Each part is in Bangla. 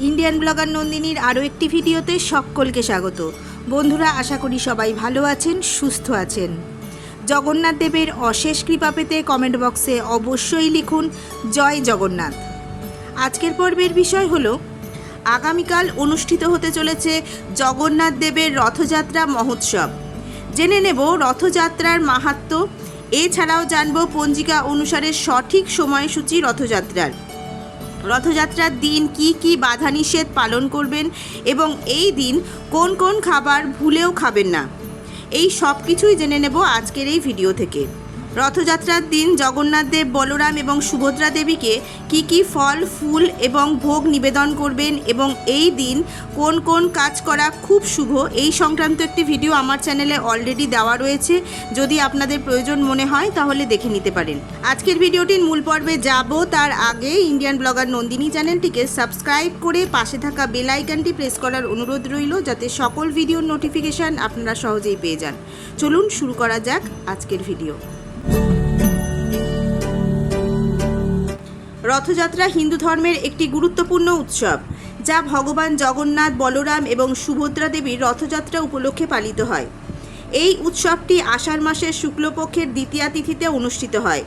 ইন্ডিয়ান ব্লগার নন্দিনীর আরও একটি ভিডিওতে সকলকে স্বাগত। বন্ধুরা, আশা করি সবাই ভালো আছেন, সুস্থ আছেন। জগন্নাথ দেবের অশেষ কৃপা পেতে কমেন্ট বক্সে অবশ্যই লিখুন, জয় জগন্নাথ। আজকের পর্বের বিষয় হলো, আগামীকাল অনুষ্ঠিত হতে চলেছে জগন্নাথ দেবের রথযাত্রা মহোৎসব। জেনে নেব রথযাত্রার মাহাত্ম্য এছাড়াও জানব পঞ্জিকা অনুসারে সঠিক সময়সূচি রথযাত্রার। রথযাত্রার দিন কি কি বাধা নিষেধ পালন করবেন এবং এই দিন কোন কোন খাবার ভুলেও খাবেন না? এই সব কিছুই জেনে নেব আজকের এই ভিডিও থেকে। রথযাত্রার দিন জগন্নাথ দেব, বলরাম এবং সুভদ্রা দেবীকে কি কি ফল, ফুল এবং ভোগ নিবেদন করবেন এবং এই দিন কোন কোন কাজ করা খুব শুভ, এই সংক্রান্ত একটি ভিডিও আমার চ্যানেলে অলরেডি দেওয়া রয়েছে। যদি আপনাদের প্রয়োজন মনে হয় তাহলে দেখে নিতে পারেন। আজকের ভিডিওটির মূল পর্বে যাব, তার আগে ইন্ডিয়ান ব্লগার নন্দিনী চ্যানেলটিকে সাবস্ক্রাইব করে পাশে থাকা বেল আইকনটি প্রেস করার অনুরোধ রইল, যাতে সকল ভিডিওর নোটিফিকেশান আপনারা সহজেই পেয়ে যান। চলুন শুরু করা যাক আজকের ভিডিও রথযাত্রা হিন্দু ধর্মের একটি গুরুত্বপূর্ণ উৎসব, যা ভগবান জগন্নাথ, বলরাম এবং সুভদ্রা দেবীর রথযাত্রা উপলক্ষে পালিত হয়। এই উৎসবটি আষাঢ় মাসের শুক্লপক্ষের দ্বিতীয়া তিথিতে অনুষ্ঠিত হয়।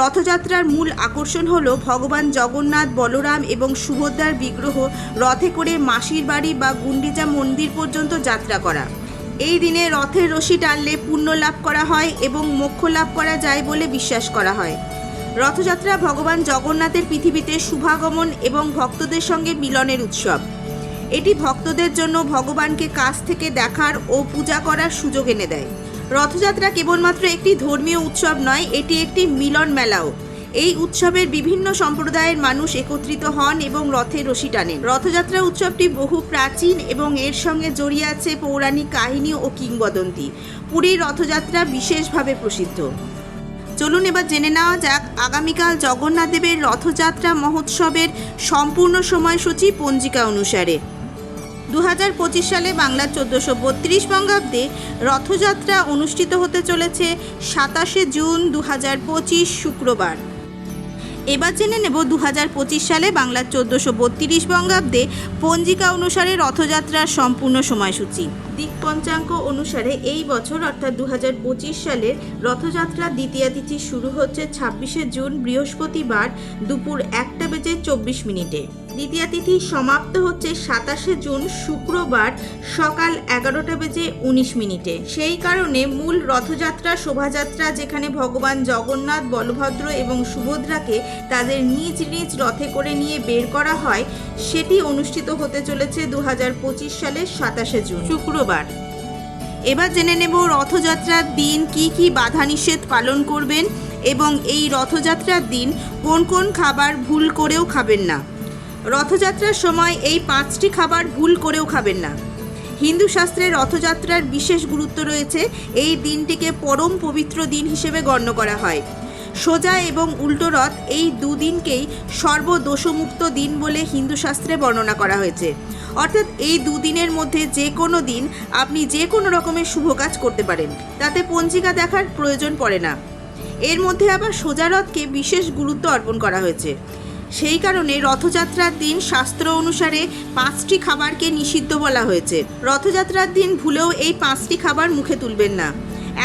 রথযাত্রার মূল আকর্ষণ হল ভগবান জগন্নাথ, বলরাম এবং সুভদ্রার বিগ্রহ রথে করে মাসির বাড়ি বা গুন্ডিচা মন্দির পর্যন্ত যাত্রা করা। এই দিনে রথের রশি টানলে পুণ্য লাভ করা হয় এবং মোক্ষ লাভ করা যায় বলে বিশ্বাস করা হয়। রথযাত্রা ভগবান জগন্নাথের পৃথিবীতে শুভাগমন এবং ভক্তদের সঙ্গে মিলনের উৎসব। এটি ভক্তদের জন্য ভগবানকে কাছ থেকে দেখার ও পূজা করার সুযোগ এনে দেয়। রথযাত্রা কেবলমাত্র একটি ধর্মীয় উৎসব নয়, এটি একটি মিলন মেলাও। এই উৎসবের বিভিন্ন সম্প্রদায়ের মানুষ একত্রিত হন এবং রথে রশি টানেন। রথযাত্রা উৎসবটি বহু প্রাচীন এবং এর সঙ্গে জড়িয়ে আছে পৌরাণিক কাহিনী ও কিংবদন্তি। পুরীর রথযাত্রা বিশেষভাবে প্রসিদ্ধ। চলুন এবার জেনে নেওয়া যাক আগামীকাল জগন্নাথ দেবের রথযাত্রা মহোৎসবের সম্পূর্ণ সময়সূচি পঞ্জিকা অনুসারে। দু হাজার পঁচিশ সালে বাংলার চোদ্দোশো বত্রিশ বঙ্গাব্দে রথযাত্রা অনুষ্ঠিত হতে চলেছে সাতাশে জুন দু হাজার পঁচিশ শুক্রবার। এবার জেনে নেব দু হাজার পঁচিশ সালে বাংলার চোদ্দোশো বত্রিশ বঙ্গাব্দে পঞ্জিকা অনুসারে রথযাত্রার সম্পূর্ণ সময়সূচি। দিক পঞ্চাঙ্গ অনুসারে এই বছর, অর্থাৎ দু হাজার পঁচিশ সালের রথযাত্রা দ্বিতীয় তিথি শুরু হচ্ছে ছাব্বিশে জুন বৃহস্পতিবার দুপুর একটা বেজে চব্বিশ মিনিটে। দ্বিতীয় তিথি সমাপ্ত হচ্ছে সাতাশে জুন শুক্রবার সকাল এগারোটা বেজে উনিশ মিনিটে। সেই কারণে মূল রথযাত্রা, শোভাযাত্রা যেখানে ভগবান জগন্নাথ, বলভদ্র এবং সুভদ্রাকে তাদের নিজ নিজ রথে করে নিয়ে বের করা হয়, সেটি অনুষ্ঠিত হতে চলেছে দু হাজার পঁচিশ সালের সাতাশে জুন। শুক্রবার এবার জেনে নেব রথযাত্রার দিন কি কি বাধা নিষেধ পালন করবেন এবং এই রথযাত্রার দিন কোন কোন খাবার ভুল করেও খাবেন না। রথযাত্রার সময় এই পাঁচটি খাবার ভুল করেও খাবেন না। হিন্দু শাস্ত্রে রথযাত্রার বিশেষ গুরুত্ব রয়েছে। এই দিনটিকে পরম পবিত্র দিন হিসেবে গণ্য করা হয়। সোজা এবং উল্টো রথ এই দুদিনকেই সর্বদোষমুক্ত দিন বলে হিন্দু শাস্ত্রে বর্ণনা করা হয়েছে। অর্থাৎ এই দুদিনের মধ্যে যে কোনো দিন আপনি যে কোনো রকমের শুভ কাজ করতে পারেন, তাতে পঞ্জিকা দেখার প্রয়োজন পড়ে না। এর মধ্যে আবার সোজা রথকে বিশেষ গুরুত্ব অর্পণ করা হয়েছে। সেই কারণে রথযাত্রার দিন শাস্ত্র অনুসারে পাঁচটি খাবারকে নিষিদ্ধ বলা হয়েছে। রথযাত্রার দিন ভুলেও এই পাঁচটি খাবার মুখে তুলবেন না।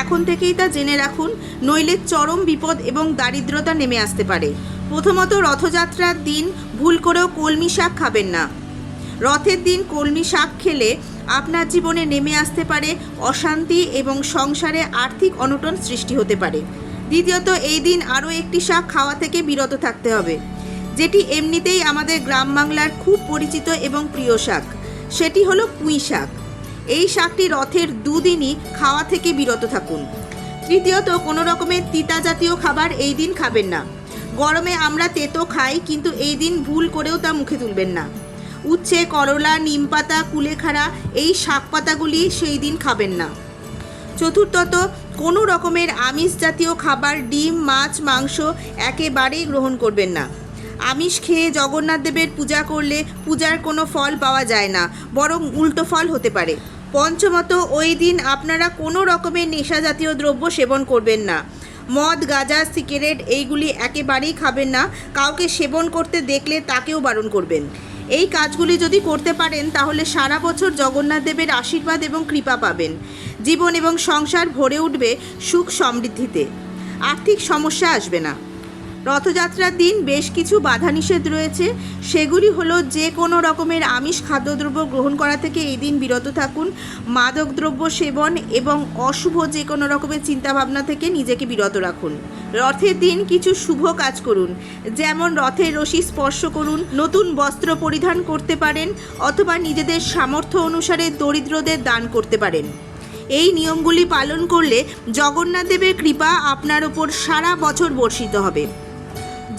এখন থেকেই তা জেনে রাখুন, নইলে চরম বিপদ এবং দারিদ্রতা নেমে আসতে পারে। প্রথমত রথযাত্রার দিন ভুল করেও কলমি শাক খাবেন না। রথের দিন কলমি শাক খেলে আপনার জীবনে নেমে আসতে পারে অশান্তি এবং সংসারে আর্থিক অনটন সৃষ্টি হতে পারে। দ্বিতীয়ত, এই দিন আরও একটি শাক খাওয়া থেকে বিরত থাকতে হবে, যেটি এমনিতেই আমাদের গ্রাম বাংলার খুব পরিচিত এবং প্রিয় শাক। সেটি হলো পুঁই শাক। এই শাকটি রথের দুদিনই খাওয়া থেকে বিরত থাকুন। তৃতীয়ত, কোনো রকমের তিতা জাতীয় খাবার এই দিন খাবেন না। গরমে আমরা তেতো খাই, কিন্তু এই দিন ভুল করেও তা মুখে তুলবেন না। উচ্ছে, করলা, নিমপাতা, কুলেখাড়া এই শাক পাতাগুলি সেই দিন খাবেন না। চতুর্থত, কোনো রকমের আমিষ জাতীয় খাবার, ডিম, মাছ, মাংস একেবারেই গ্রহণ করবেন না। আমিষ খেয়ে জগন্নাথ দেবের পূজা করলে পূজার কোনো ফল পাওয়া যায় না, বরং উল্টো ফল হতে পারে। পঞ্চমত, ওই দিন আপনারা কোনো রকমের নেশা জাতীয় দ্রব্য সেবন করবেন না। মদ, গাঁজা, সিগারেট এইগুলি একেবারেই খাবেন না, কাউকে সেবন করতে দেখলে তাকেও বারণ করবেন। এই কাজগুলি যদি করতে পারেন, তাহলে সারা বছর জগন্নাথ দেবের আশীর্বাদ এবং কৃপা পাবেন। জীবন এবং সংসার ভরে উঠবে সুখ সমৃদ্ধিতে। আর্থিক সমস্যা আসবে না। রথযাত্রার দিন বেশ কিছু বাধা নিষেধ রয়েছে। সেগুলি হলো যে কোনো রকমের আমিষ খাদ্যদ্রব্য গ্রহণ করা থেকে এই দিন বিরত থাকুন। মাদকদ্রব্য সেবন এবং অশুভ যে কোনো রকমের চিন্তাভাবনা থেকে নিজেকে বিরত রাখুন। রথের দিন কিছু শুভ কাজ করুন। যেমন রথের রশি স্পর্শ করুন, নতুন বস্ত্র পরিধান করতে পারেন অথবা নিজেদের সামর্থ্য অনুসারে দরিদ্রদের দান করতে পারেন। এই নিয়মগুলি পালন করলে জগন্নাথ দেবের কৃপা আপনার ওপর সারা বছর বর্ষিত হবে।